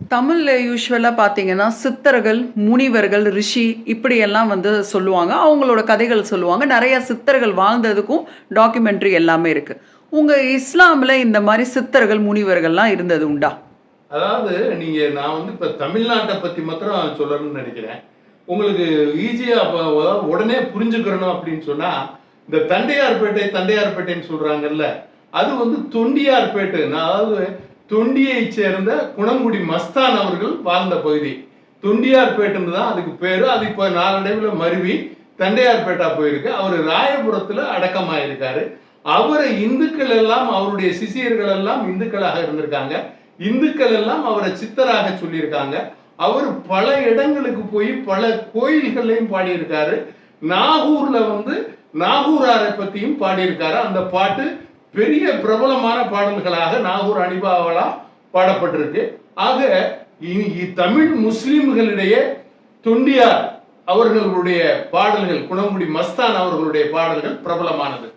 தமிழில் யூஸ்வலாக பார்த்தீங்கன்னா சித்தர்கள் முனிவர்கள் ரிஷி இப்படியெல்லாம் வந்து சொல்லுவாங்க. அவங்களோட கதைகள் சொல்லுவாங்க. நிறையா சித்தர்கள் வாழ்ந்ததுக்கும் டாக்குமெண்ட்ரி எல்லாமே இருக்குது உங்கள் இஸ்லாமில் இந்த மாதிரி சித்தர்கள் முனிவர்கள்லாம் இருந்தது உண்டா? அதாவது நீங்கள் நான் வந்து இப்போ தமிழ்நாட்டை பற்றி மாத்திரம் சொல்லணும்னு நினைக்கிறேன். உங்களுக்கு ஈஸியாக உடனே புரிஞ்சுக்கிறணும் அப்படின்னு சொன்னால் இந்த தண்டையார்பேட்டை தண்டையார்பேட்டைன்னு சொல்கிறாங்கல்ல அது வந்து தொண்டியார்பேட்டை. நான் அதாவது தொண்டியைச் சேர்ந்த குணங்குடி மஸ்தான் அவர்கள் வாழ்ந்த பகுதி. தொண்டியார்பேட்டுன்னு தான் அதுக்கு பேரு. அது இப்போ நாளடைவில் மருவி தண்டையார்பேட்டா போயிருக்கு. அவர் ராயபுரத்துல அடக்கமாயிருக்காரு. அவரை இந்துக்கள் எல்லாம் அவருடைய சிசியர்கள் எல்லாம் இந்துக்களாக இருந்திருக்காங்க. இந்துக்கள் எல்லாம் அவரை சித்தராக சொல்லியிருக்காங்க. அவர் பல இடங்களுக்கு போய் பல கோயில்கள்லையும் பாடியிருக்காரு. நாகூர்ல வந்து நாகூராரை பத்தியும் பாடியிருக்காரு. அந்த பாட்டு பெரிய பிரபலமான பாடல்களாக நாகூர் அனிபாவலா பாடப்பட்டிருக்கு. ஆக இ- தமிழ் முஸ்லிம்களிடையே தொண்டியார் அவர்களுடைய பாடல்கள் குணமுடி மஸ்தான் அவர்களுடைய பாடல்கள் பிரபலமானது.